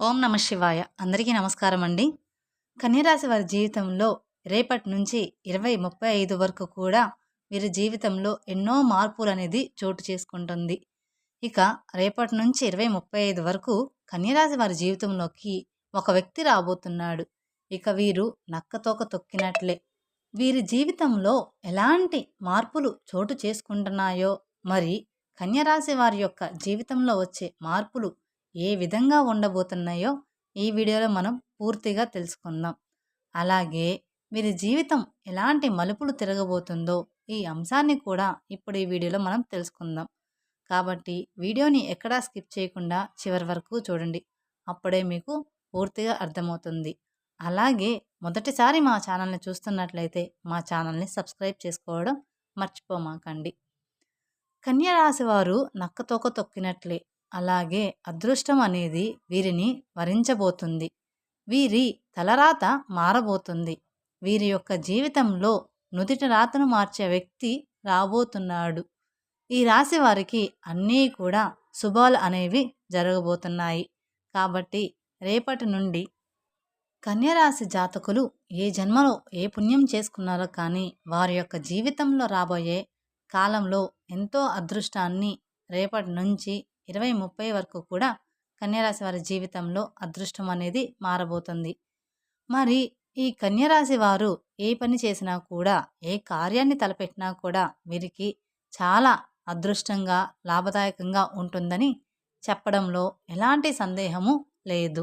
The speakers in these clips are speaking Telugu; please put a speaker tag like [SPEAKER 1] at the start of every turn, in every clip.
[SPEAKER 1] ఓం నమ శివాయ. అందరికీ నమస్కారం అండి. కన్యరాశి వారి జీవితంలో రేపటి నుంచి ఇరవై ముప్పై ఐదు వరకు కూడా వీరి జీవితంలో ఎన్నో మార్పులు అనేది చోటు చేసుకుంటుంది. ఇక రేపటి నుంచి ఇరవై ముప్పై ఐదు వరకు కన్యరాశి వారి జీవితంలోకి ఒక వ్యక్తి రాబోతున్నాడు. ఇక వీరు నక్కతోక తొక్కినట్లే. వీరి జీవితంలో ఎలాంటి మార్పులు చోటు చేసుకుంటున్నాయో మరి కన్యరాశి వారి యొక్క జీవితంలో వచ్చే మార్పులు ఏ విధంగా ఉండబోతున్నాయో ఈ వీడియోలో మనం పూర్తిగా తెలుసుకుందాం. అలాగే మీరు జీవితం ఎలాంటి మలుపులు తిరగబోతుందో ఈ అంశాన్ని కూడా ఇప్పుడు ఈ వీడియోలో మనం తెలుసుకుందాం. కాబట్టి వీడియోని ఎక్కడా స్కిప్ చేయకుండా చివరి వరకు చూడండి. అప్పుడే మీకు పూర్తిగా అర్థమవుతుంది. అలాగే మొదటిసారి మా ఛానల్ని చూస్తున్నట్లయితే మా ఛానల్ని సబ్స్క్రైబ్ చేసుకోవడం మర్చిపోమాకండి. కన్యరాశి వారు నక్కతోక తొక్కినట్లే. అలాగే అదృష్టం అనేది వీరిని వరించబోతుంది. వీరి తలరాత మారబోతుంది. వీరి యొక్క జీవితంలో నుదిట రాతను మార్చే వ్యక్తి రాబోతున్నాడు. ఈ రాశి వారికి అన్నీ కూడా శుభాలు అనేవి జరగబోతున్నాయి. కాబట్టి రేపటి నుండి కన్యరాశి జాతకులు ఏ జన్మలో ఏ పుణ్యం చేసుకున్నారో కానీ వారి యొక్క జీవితంలో రాబోయే కాలంలో ఎంతో అదృష్టాన్ని రేపటి నుంచి ఇరవై ముప్పై వరకు కూడా కన్యరాశి వారి జీవితంలో అదృష్టం అనేది మారబోతుంది. మరి ఈ కన్యరాశి వారు ఏ పని చేసినా కూడా ఏ కార్యాన్ని తలపెట్టినా కూడా వీరికి చాలా అదృష్టంగా లాభదాయకంగా ఉంటుందని చెప్పడంలో ఎలాంటి సందేహము లేదు.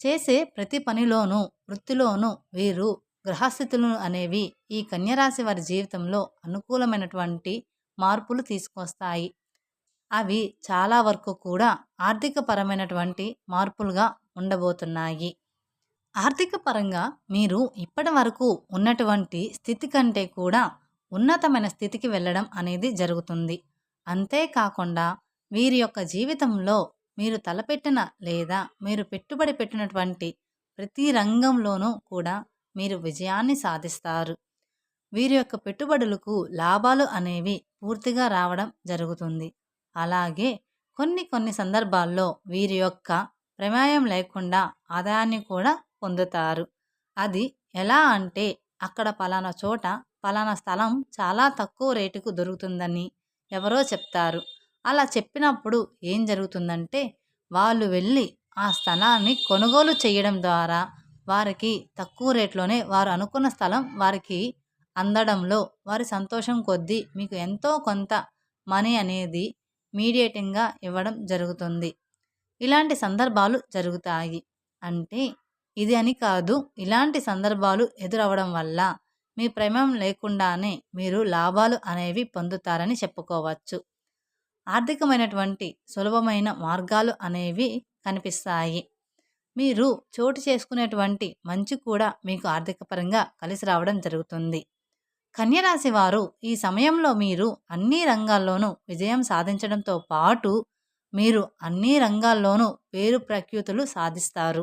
[SPEAKER 1] చేసే ప్రతి పనిలోనూ వృత్తిలోనూ వీరు గ్రహస్థితులు అనేవి ఈ కన్యరాశి వారి జీవితంలో అనుకూలమైనటువంటి మార్పులు తీసుకొస్తాయి. అవి చాలా వరకు కూడా ఆర్థికపరమైనటువంటి మార్పులుగా ఉండబోతున్నాయి. ఆర్థిక పరంగా మీరు ఇప్పటి వరకు ఉన్నటువంటి స్థితి కంటే కూడా ఉన్నతమైన స్థితికి వెళ్ళడం అనేది జరుగుతుంది. అంతేకాకుండా వీరి యొక్క జీవితంలో మీరు తలపెట్టిన లేదా మీరు పెట్టుబడి పెట్టినటువంటి ప్రతి రంగంలోనూ కూడా మీరు విజయాన్ని సాధిస్తారు. వీరి యొక్క పెట్టుబడులకు లాభాలు అనేవి పూర్తిగా రావడం జరుగుతుంది. అలాగే కొన్ని కొన్ని సందర్భాల్లో వీరి యొక్క ప్రమేయం లేకుండా ఆదాయాన్ని కూడా పొందుతారు. అది ఎలా అంటే అక్కడ పలానా చోట పలానా స్థలం చాలా తక్కువ రేటుకు దొరుకుతుందని ఎవరో చెప్తారు. అలా చెప్పినప్పుడు ఏం జరుగుతుందంటే వాళ్ళు వెళ్ళి ఆ స్థలాన్ని కొనుగోలు చేయడం ద్వారా వారికి తక్కువ రేట్లోనే వారు అనుకున్న స్థలం వారికి అందడంలో వారి సంతోషం కొద్దీ మీకు ఎంతో కొంత మనీ అనేది మీడియేటింగ్గా ఇవ్వడం జరుగుతుంది. ఇలాంటి సందర్భాలు జరుగుతాయి. అంటే ఇది అని కాదు ఇలాంటి సందర్భాలు ఎదురవడం వల్ల మీ ప్రేమం లేకుండానే మీరు లాభాలు అనేవి పొందుతారని చెప్పుకోవచ్చు. ఆర్థికమైనటువంటి సులభమైన మార్గాలు అనేవి కనిపిస్తాయి. మీరు చోటు చేసుకునేటువంటి మంచి కూడా మీకు ఆర్థికపరంగా కలిసి రావడం జరుగుతుంది. కన్యరాశి వారు ఈ సమయంలో మీరు అన్ని రంగాల్లోనూ విజయం సాధించడంతో పాటు మీరు అన్ని రంగాల్లోనూ పేరు ప్రఖ్యాతులు సాధిస్తారు.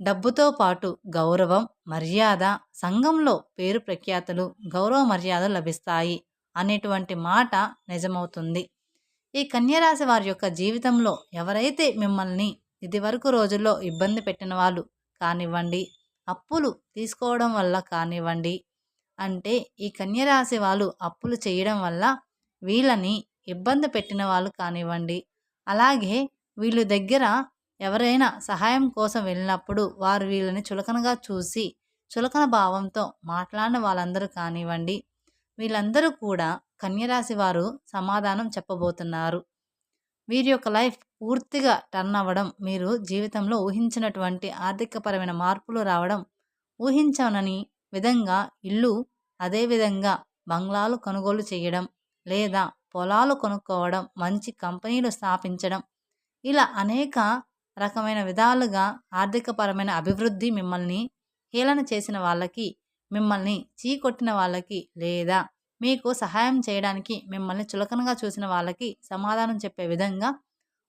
[SPEAKER 1] డబ్బుతో పాటు గౌరవం మర్యాద సంఘంలో పేరు ప్రఖ్యాతులు గౌరవ మర్యాదలు లభిస్తాయి అనేటువంటి మాట నిజమవుతుంది. ఈ కన్యరాశి వారి యొక్క జీవితంలో ఎవరైతే మిమ్మల్ని ఇదివరకు రోజుల్లో ఇబ్బంది పెట్టిన వాళ్ళు కానివ్వండి అప్పులు తీసుకోవడం వల్ల కానివ్వండి అంటే ఈ కన్యరాశి వాళ్ళు అప్పులు చేయడం వల్ల వీళ్ళని ఇబ్బంది పెట్టిన వాళ్ళు కానివ్వండి. అలాగే వీళ్ళ దగ్గర ఎవరైనా సహాయం కోసం వెళ్ళినప్పుడు వారు వీళ్ళని చులకనగా చూసి చులకన భావంతో మాట్లాడిన వాళ్ళందరూ కానివ్వండి వీళ్ళందరూ కూడా కన్యరాశి వారు సమాధానం చెప్పబోతున్నారు. వీరి యొక్క లైఫ్ పూర్తిగా టర్న్ అవ్వడం మీరు జీవితంలో ఊహించినటువంటి ఆర్థికపరమైన మార్పులు రావడం ఊహించనని విధంగా ఇల్లు అదేవిధంగా బంగ్లాలు కొనుగోలు చేయడం లేదా పొలాలు కొనుక్కోవడం మంచి కంపెనీలు స్థాపించడం ఇలా అనేక రకమైన విధాలుగా ఆర్థికపరమైన అభివృద్ధి మిమ్మల్ని హేళన చేసిన వాళ్ళకి మిమ్మల్ని చీకొట్టిన వాళ్ళకి లేదా మీకు సహాయం చేయడానికి మిమ్మల్ని చులకనగా చూసిన వాళ్ళకి సమాధానం చెప్పే విధంగా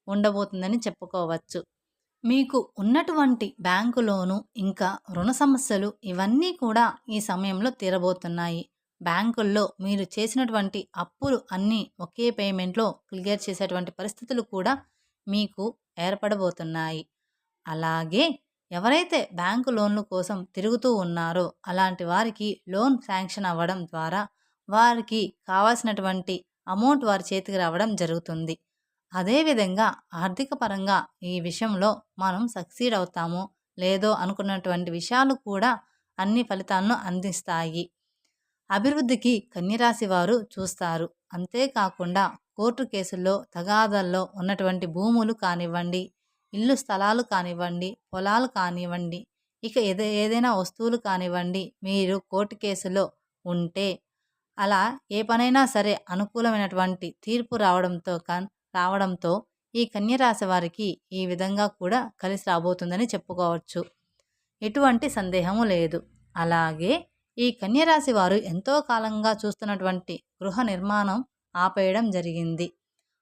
[SPEAKER 1] ఉండబోతుందని చెప్పుకోవచ్చు. మీకు ఉన్నటువంటి బ్యాంకు లోను ఇంకా రుణ సమస్యలు ఇవన్నీ కూడా ఈ సమయంలో తీరబోతున్నాయి. బ్యాంకుల్లో మీరు చేసినటువంటి అప్పులు అన్నీ ఒకే పేమెంట్లో క్లియర్ చేసేటువంటి పరిస్థితులు కూడా మీకు ఏర్పడబోతున్నాయి. అలాగే ఎవరైతే బ్యాంకు లోన్ల కోసం తిరుగుతూ ఉన్నారో అలాంటి వారికి లోన్ శాంక్షన్ అవ్వడం ద్వారా వారికి కావాల్సినటువంటి అమౌంట్ వారి చేతికి రావడం జరుగుతుంది. అదేవిధంగా ఆర్థిక పరంగా ఈ విషయంలో మనం సక్సీడ్ అవుతాము లేదో అనుకున్నటువంటి విషయాలు కూడా అన్ని ఫలితాలను అందిస్తాయి. అభివృద్ధికి కన్యరాశి వారు చూస్తారు. అంతేకాకుండా కోర్టు కేసుల్లో తగాదల్లో ఉన్నటువంటి భూములు కానివ్వండి ఇల్లు స్థలాలు కానివ్వండి పొలాలు కానివ్వండి ఇక ఏదే ఏదైనా వస్తువులు కానివ్వండి మీరు కోర్టు కేసులో ఉంటే అలా ఏ పనైనా సరే అనుకూలమైనటువంటి తీర్పు రావడంతో కన్ రావడంతో ఈ కన్యరాశి వారికి ఈ విధంగా కూడా కలిసి రాబోతుందని చెప్పుకోవచ్చు. ఎటువంటి సందేహము లేదు. అలాగే ఈ కన్యరాశి వారు ఎంతో కాలంగా చూస్తున్నటువంటి గృహ నిర్మాణం ఆపేయడం జరిగింది.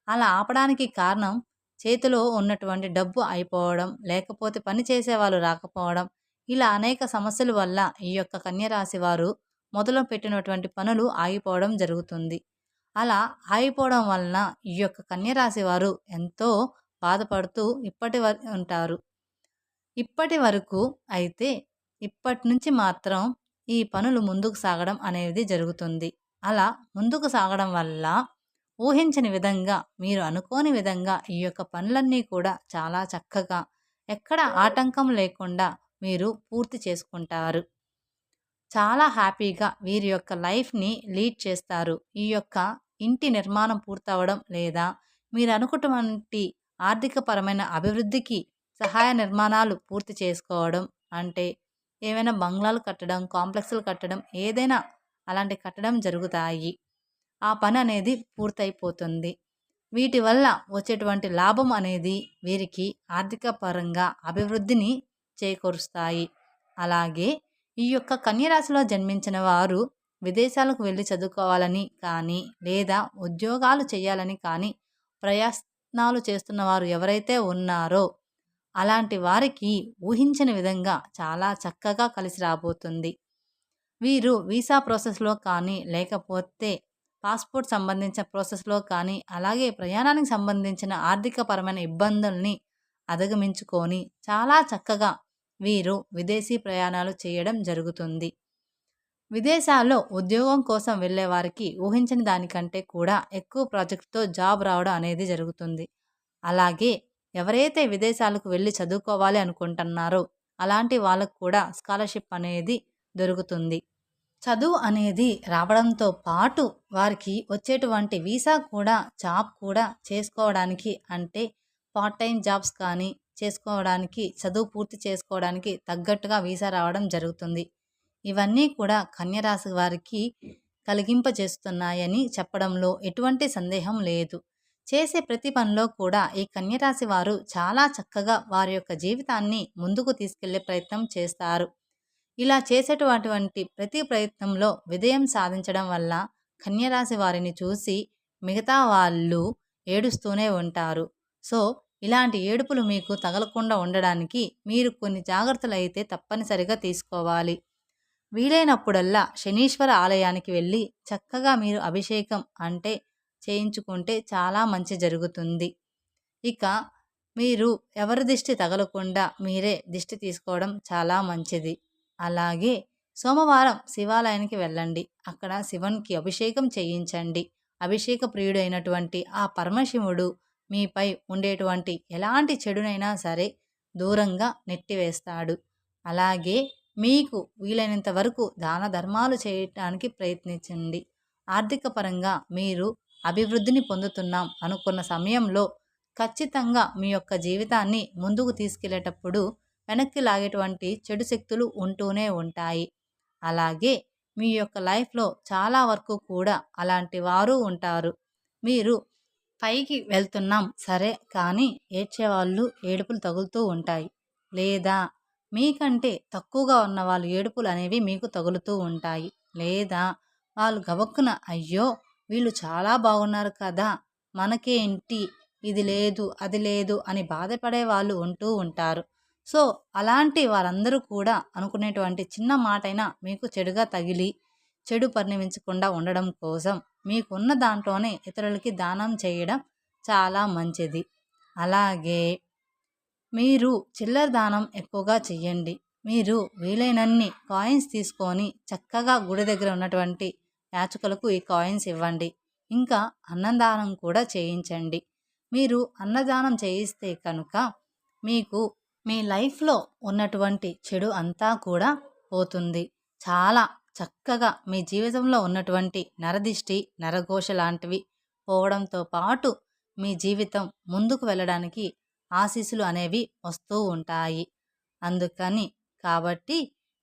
[SPEAKER 1] అలా ఆపడానికి కారణం చేతిలో ఉన్నటువంటి డబ్బు అయిపోవడం లేకపోతే పని చేసే వాళ్ళు రాకపోవడం ఇలా అనేక సమస్యల వల్ల ఈ యొక్క కన్యరాశి వారు మొదలు పెట్టినటువంటి పనులు ఆగిపోవడం జరుగుతుంది. అలా ఆగిపోవడం వలన ఈ యొక్క కన్యరాశి వారు ఎంతో బాధపడుతూ ఇప్పటి వరకు ఉంటారు. ఇప్పటి వరకు అయితే ఇప్పటి నుంచి మాత్రం ఈ పనులు ముందుకు సాగడం అనేది జరుగుతుంది. అలా ముందుకు సాగడం వల్ల ఊహించని విధంగా మీరు అనుకోని విధంగా ఈ యొక్క పనులన్నీ కూడా చాలా చక్కగా ఎక్కడ ఆటంకం లేకుండా మీరు పూర్తి చేసుకుంటారు. చాలా హ్యాపీగా వీరి యొక్క లైఫ్ని లీడ్ చేస్తారు. ఈ యొక్క ఇంటి నిర్మాణం పూర్తవడం లేదా మీరు అనుకున్నటువంటి ఆర్థికపరమైన అభివృద్ధికి సహాయ నిర్మాణాలు పూర్తి చేసుకోవడం అంటే ఏవైనా బంగ్లాలు కట్టడం కాంప్లెక్స్లు కట్టడం ఏదైనా అలాంటి కట్టడం జరుగుతాయి. ఆ పని అనేది పూర్తయిపోతుంది. వీటి వల్ల వచ్చేటువంటి లాభం అనేది వీరికి ఆర్థిక పరంగా అభివృద్ధిని చేకూరుస్తాయి. అలాగే ఈ యొక్క కన్యరాశిలో జన్మించిన వారు విదేశాలకు వెళ్ళి చదువుకోవాలని కానీ లేదా ఉద్యోగాలు చేయాలని కానీ ప్రయత్నాలు చేస్తున్న వారు ఎవరైతే ఉన్నారో అలాంటి వారికి ఊహించిన విధంగా చాలా చక్కగా కలిసి రాబోతుంది. వీరు వీసా ప్రాసెస్లో కానీ లేకపోతే పాస్పోర్ట్ సంబంధించిన ప్రాసెస్లో కానీ అలాగే ప్రయాణానికి సంబంధించిన ఆర్థికపరమైన ఇబ్బందుల్ని అధిగమించుకొని చాలా చక్కగా వీరు విదేశీ ప్రయాణాలు చేయడం జరుగుతుంది. విదేశాల్లో ఉద్యోగం కోసం వెళ్ళే వారికి ఊహించని దానికంటే కూడా ఎక్కువ ప్రాజెక్టుతో జాబ్ రావడం అనేది జరుగుతుంది. అలాగే ఎవరైతే విదేశాలకు వెళ్ళి చదువుకోవాలి అనుకుంటున్నారో అలాంటి వాళ్ళకు కూడా స్కాలర్షిప్ అనేది దొరుకుతుంది. చదువు అనేది రావడంతో పాటు వారికి వచ్చేటువంటి వీసా కూడా జాబ్ కూడా చేసుకోవడానికి అంటే పార్ట్ టైం జాబ్స్ కానీ చేసుకోవడానికి చదువు పూర్తి చేసుకోవడానికి తగ్గట్టుగా వీసా రావడం జరుగుతుంది. ఇవన్నీ కూడా కన్యరాశి వారికి కలిగింపజేస్తున్నాయని చెప్పడంలో ఎటువంటి సందేహం లేదు. చేసే ప్రతి పనిలో కూడా ఈ కన్యరాశి వారు చాలా చక్కగా వారి యొక్క జీవితాన్ని ముందుకు తీసుకెళ్ళే ప్రయత్నం చేస్తారు. ఇలా చేసేటటువంటి ప్రతి ప్రయత్నంలో విజయం సాధించడం వల్ల కన్యరాశి వారిని చూసి మిగతా వాళ్ళు ఏడుస్తూనే ఉంటారు. సో ఇలాంటి ఏడుపులు మీకు తగలకుండా ఉండడానికి మీరు కొన్ని జాగ్రత్తలు అయితే తప్పనిసరిగా తీసుకోవాలి. వీలైనప్పుడల్లా శనీశ్వర ఆలయానికి వెళ్ళి చక్కగా మీరు అభిషేకం అంటే చేయించుకుంటే చాలా మంచి జరుగుతుంది. ఇక మీరు ఎవరి దిష్టి తగలకుండా మీరే దిష్టి తీసుకోవడం చాలా మంచిది. అలాగే సోమవారం శివాలయానికి వెళ్ళండి. అక్కడ శివునికి అభిషేకం చేయించండి. అభిషేక ప్రియుడైనటువంటి ఆ పరమశివుడు మీపై ఉండేటువంటి ఎలాంటి చెడునైనా సరే దూరంగా నెట్టివేస్తాడు. అలాగే మీకు వీలైనంత వరకు దాన ధర్మాలు చేయటానికి ప్రయత్నించండి. ఆర్థిక పరంగా మీరు అభివృద్ధిని పొందుతున్నాం అనుకున్న సమయంలో ఖచ్చితంగా మీ యొక్క జీవితాన్ని ముందుకు తీసుకెళ్ళేటప్పుడు వెనక్కి లాగేటువంటి చెడు శక్తులు ఉంటూనే ఉంటాయి. అలాగే మీ యొక్క లైఫ్లో చాలా వరకు కూడా అలాంటి వారు ఉంటారు. మీరు పైకి వెళ్తున్నాం. సరే కానీ ఏడ్చేవాళ్ళు ఏడుపులు తగులుతూ ఉంటాయి. లేదా? మీకంటే తక్కువగా ఉన్న వాళ్ళు ఏడుపులు అనేవి మీకు తగులుతూ ఉంటాయి. లేదా? వాళ్ళు గబక్కున అయ్యో! వీళ్ళు చాలా బాగున్నారు కదా! మనకేంటి ఇది లేదు అది లేదు అని బాధపడే వాళ్ళు ఉంటూ ఉంటారు. సో అలాంటి వారందరూ కూడా అనుకునేటువంటి చిన్న మాటైనా మీకు చెడుగా తగిలి చెడు పరిణమించకుండా ఉండడం కోసం మీకున్న దాంట్లోనే ఇతరులకి దానం చేయడం చాలా మంచిది. అలాగే మీరు చిల్లర దానం ఎక్కువగా చెయ్యండి. మీరు వీలైనన్ని కాయిన్స్ తీసుకొని చక్కగా గుడి దగ్గర ఉన్నటువంటి యాచకులకు ఈ కాయిన్స్ ఇవ్వండి. ఇంకా అన్నదానం కూడా చేయించండి. మీరు అన్నదానం చేయిస్తే కనుక మీకు మీ లైఫ్లో ఉన్నటువంటి చెడు అంతా కూడా పోతుంది. చాలా చక్కగా మీ జీవితంలో ఉన్నటువంటి నరదిష్టి నరఘోష లాంటివి పోవడంతో పాటు మీ జీవితం ముందుకు వెళ్ళడానికి ఆశీస్సులు అనేవి వస్తూ ఉంటాయి. అందుకని కాబట్టి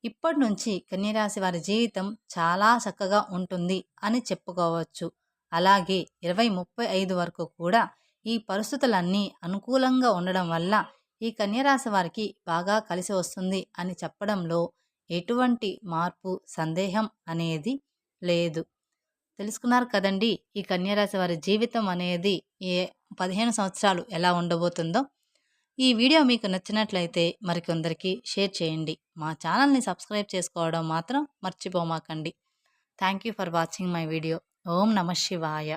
[SPEAKER 1] ఇప్పటి నుంచి కన్యరాశి వారి జీవితం చాలా చక్కగా ఉంటుంది అని చెప్పుకోవచ్చు. అలాగే ఇరవై ముప్పై ఐదు వరకు కూడా ఈ పరిస్థితులన్నీ అనుకూలంగా ఉండడం వల్ల ఈ కన్యరాశి వారికి బాగా కలిసి వస్తుంది అని చెప్పడంలో ఎటువంటి మార్పు సందేహం అనేది లేదు. తెలుసుకున్నారు కదండి ఈ కన్యారాశి వారి జీవితం అనేది ఏ పదిహేను సంవత్సరాలు ఎలా ఉండబోతుందో. ఈ వీడియో మీకు నచ్చినట్లయితే మరికొందరికి షేర్ చేయండి. మా ఛానల్ని సబ్స్క్రైబ్ చేసుకోవడం మాత్రం మర్చిపోమాకండి. Thank you for watching my video. ఓం నమ శివాయ.